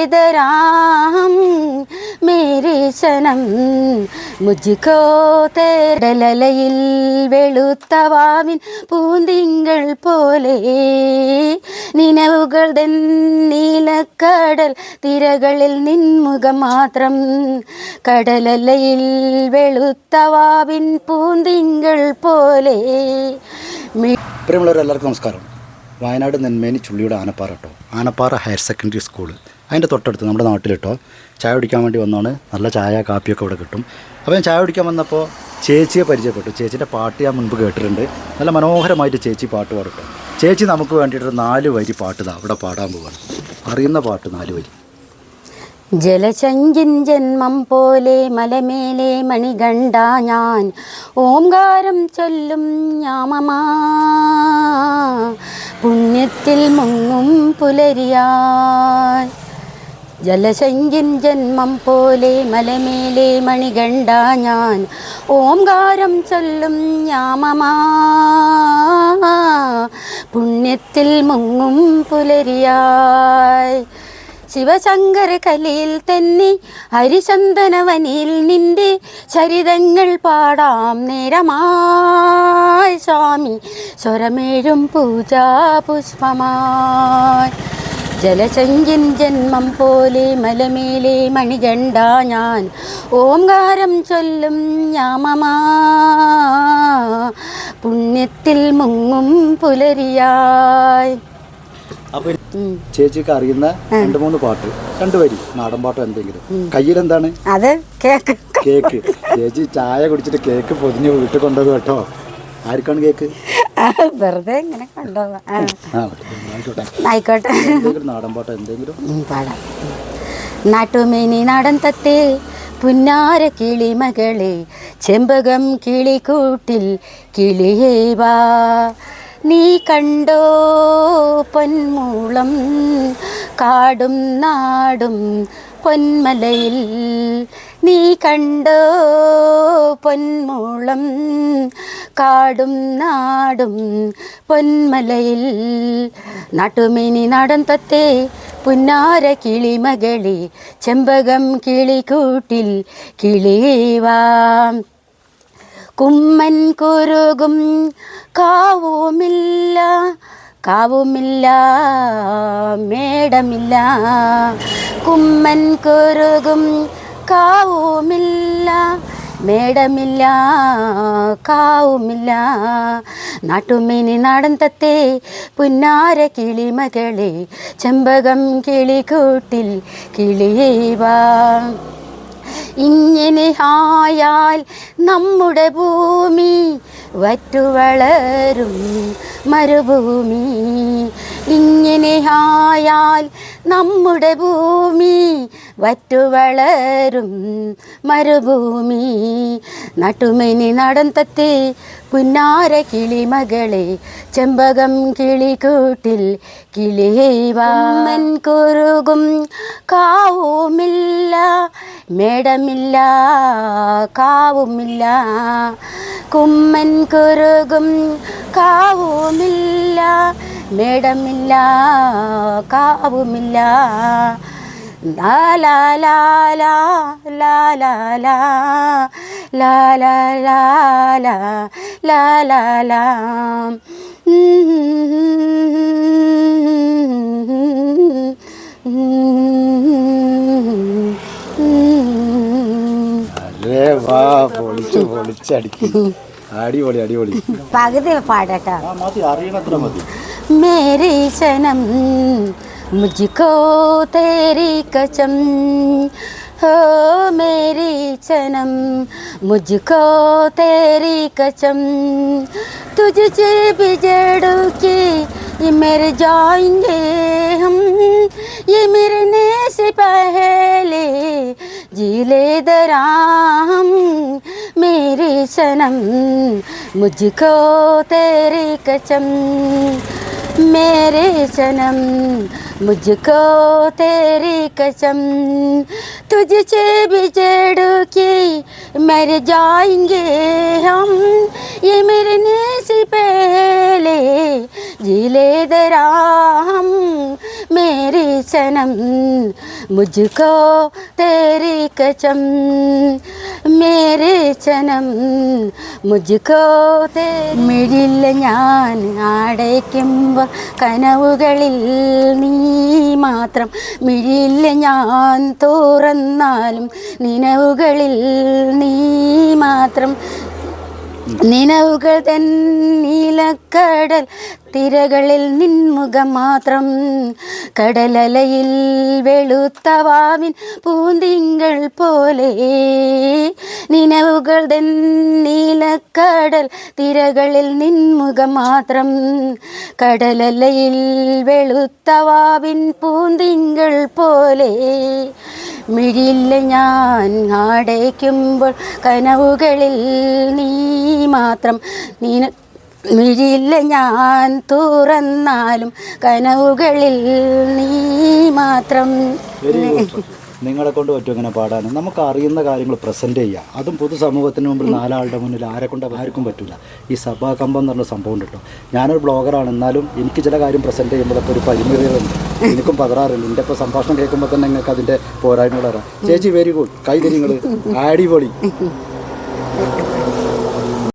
जिलेदराम मेरे सनम മുജിക്കോ തേടലയിൽ വെളുത്തവാവിൻ പൂന്തിങ്കൾ പോലെ നിലവുകൾ നീലക്കടൽ തിരകളിൽ നിൻമുഖം മാത്രം കടലലയിൽ വെളുത്തവാവിൻ പൂന്തിങ്കൾ പോലെ മി- പ്രിയമുള്ളവരെല്ലാവർക്കും നമസ്കാരം വയനാട് നെന്മേനി ചുള്ളിയുടെ ആനപ്പാറ കേട്ടോ ആനപ്പാറ ഹയർ സെക്കൻഡറി സ്കൂൾ അതിന്റെ തൊട്ടടുത്ത് നമ്മുടെ നാട്ടിൽ കേട്ടോ ചായ കുടിക്കാൻ വേണ്ടി വന്നാണ് നല്ല ചായ കാപ്പിയൊക്കെ ഇവിടെ കിട്ടും. അപ്പോൾ ഞാൻ ചായ കുടിക്കാൻ വന്നപ്പോൾ ചേച്ചിയെ പരിചയപ്പെട്ടു. ചേച്ചിന്റെ പാട്ട് ഞാൻ മുൻപ് കേട്ടിട്ടുണ്ട്. നല്ല മനോഹരമായിട്ട് ചേച്ചി പാട്ട് പാടും ചേച്ചി നമുക്ക് വേണ്ടിയിട്ട് നാല് വരി പാട്ട് അവിടെ പാടാൻ പോവാണ്. അറിയുന്ന പാട്ട് നാല് വരി. ജലശങ്കിൻ ജന്മം പോലെ മലമേലെ മണികണ്ട ഞാൻ. ഓംകാരം ചൊല്ലും ഞാമമാ. പുണ്യത്തിൽ മുങ്ങും പുലരിയാൽ ജലശങ്കിൻ ജന്മം പോലെ മലമേലെ മണികണ്ട ഞാൻ. ഓംകാരം ചൊല്ലും ഞാമമാ. പുണ്യത്തിൽ മുങ്ങും പുലരിയായി. ശിവശങ്കര കലയിൽ തന്നെ ഹരിചന്ദനവനിൽ നിന്റെ ചരിതങ്ങൾ പാടാം നേരമായി സ്വാമി. സ്വരമേഴും പൂജാ പുഷ്പമായി. ജലചഞ്ചിൻ ജന്മം പോലെ മലമേലെ മണികണ്ട ഞാൻ. ഓംകാരം ചൊല്ലും ഞാമമാ. പുണ്യത്തിൽ മുങ്ങും പുലരിയായി. ചേച്ചിക്ക് അറിയുന്ന രണ്ട് മൂന്ന് പാട്ട് രണ്ട് വരി നാടൻ പാട്ടോ എന്തെങ്കിലും. കയ്യിൽ എന്താണ് അത് കേക്ക്. കേക്ക്. ചേച്ചി ചായ കുടിച്ചിട്ട് കേക്ക് പൊതിഞ്ഞ് വീട്ടിൽ കൊണ്ടുപോകും കേട്ടോ. ആർക്കാണ് കേക്ക്? വെറുതെ ഇങ്ങനെ ആയിക്കോട്ടെ. നാടൻ പാട്ടോ എന്തെങ്കിലും? പാടാം. നാട്ടുമേനി നാടൻ തത്തേ പുന്നാര കിളിമകളെ ചെമ്പകം കിളിക്കൂട്ടിൽ കിളിയേ വാ നീ കണ്ടോ പൊന്മൂളം കാടും നാടും പൊന്മലയിൽ നീ കണ്ടോ പൊന്മൂളം കാടും നാടും പൊന്മലയിൽ? നാട്ടുമേനി നാടൻ തത്തേ പുന്നാര കിളിമകളെ ചെമ്പകം കിളിക്കൂട്ടിൽ കിളിവാം കുമ്മൻ കുരുകും കാവുമില്ല കാവുമില്ല മേടമില്ല. കുമ്മൻ കുരുകും കാവുമില്ല മേടമില്ല കാവുമില്ല. നാട്ടുമിനി നാടൻ പുന്നാര കിളിമകളെ ചെമ്പകം കിളിക്കൂട്ടിൽ കിളിയേവാ ഇങ്ങനെ ആയാൽ നമ്മുടെ ഭൂമി വറ്റുവളരും. മരുഭൂമി. ഇങ്ങനെ ആയാൽ നമ്മുടെ ഭൂമി വറ്റുവളരും മരുഭൂമി. നട്ടുമനി നടൻ തത്തേ പുന്നാര കിളിമകളെ ചെമ്പകം കിളിക്കൂട്ടിൽ കിളിവാമൻ കുറുകും കാവുമില്ല മേടമില്ല കാവുമില്ല. കുമ്മൻ കുറുകും കാവുമില്ല മേടമില്ല കാവുമില്ല പൊളിച്ച് പൊളിച്ചടിക്കും അടിപൊളി അടിപൊളി. പകുതി പാടട്ടോ. മേരി സനം മുജിക്കോ തേരി കച്ചം ഹോ മേരി ചനം മുജിക്കോ തേരി കച്ചം തുജെ ബിജടുക്കി ये मेरे जाएंगे हम ये मरने से पहले जी ले दरा हम मेरे सनम, मुझको तेरी कसम। मेरे सनम, मुझको तेरी कसम। तुझसे बिछड़ के मर जाएँगे हम। ये मरने से पहले ज़िले दरा हम मेरी सनम, मुझको तेरी कसम। मेरे ചനം മുജുക്കോ മിഴില്ല ഞാൻ അടയ്ക്കുമ്പോൾ കനവുകളിൽ നീ മാത്രം മിഴില്ല ഞാൻ തുറന്നാലും നിലവുകളിൽ നീ മാത്രം നിലവുകൾ തൻ നീലക്കടൽ തിരകളിൽ നിൻമുഖം മാത്രം കടലലയിൽ വെളുത്തവാവിൻ പൂന്തിങ്ങൾ പോലെ. നിനവുകൾ തൻ നീലക്കടൽ തിരകളിൽ നിൻമുഖം മാത്രം കടലലയിൽ വെളുത്തവാവിൻ പൂന്തിങ്ങൾ പോലെ. മിഴില്ല ഞാൻ ആടയ്ക്കുമ്പോൾ കനവുകളിൽ നീ മാത്രം നീന മിഴില്ല ഞാൻ തുറന്നാലും കനവുകളിൽ നീ മാത്രം. നിങ്ങളെ കൊണ്ട് പറ്റും ഇങ്ങനെ പാടാൻ. നമുക്ക് അറിയുന്ന കാര്യങ്ങൾ പ്രസന്റ് ചെയ്യുക അതും പൊതുസമൂഹത്തിന് മുമ്പിൽ നാലാളുടെ മുന്നിൽ ആരെ കൊണ്ട് ആർക്കും പറ്റില്ല ഈ സഭാകമ്പം എന്ന് പറഞ്ഞ സംഭവം ഉണ്ട് കേട്ടോ. ഞാനൊരു ബ്ലോഗറാണ് എന്നാലും എനിക്ക് ചില കാര്യം പ്രസന്റ് ചെയ്യുമ്പോഴൊക്കെ ഒരു പരിമിതികളുണ്ട്. എനിക്കും പതറാറില്ല എന്റെ ഇപ്പോൾ സംഭാഷണം കേൾക്കുമ്പോൾ തന്നെ നിങ്ങൾക്ക് അതിന്റെ പോരായ്മകൾ അറിയാം. ചേച്ചി വെരി ഗുഡ് കൈ ആടിപൊളി അടിപൊളി.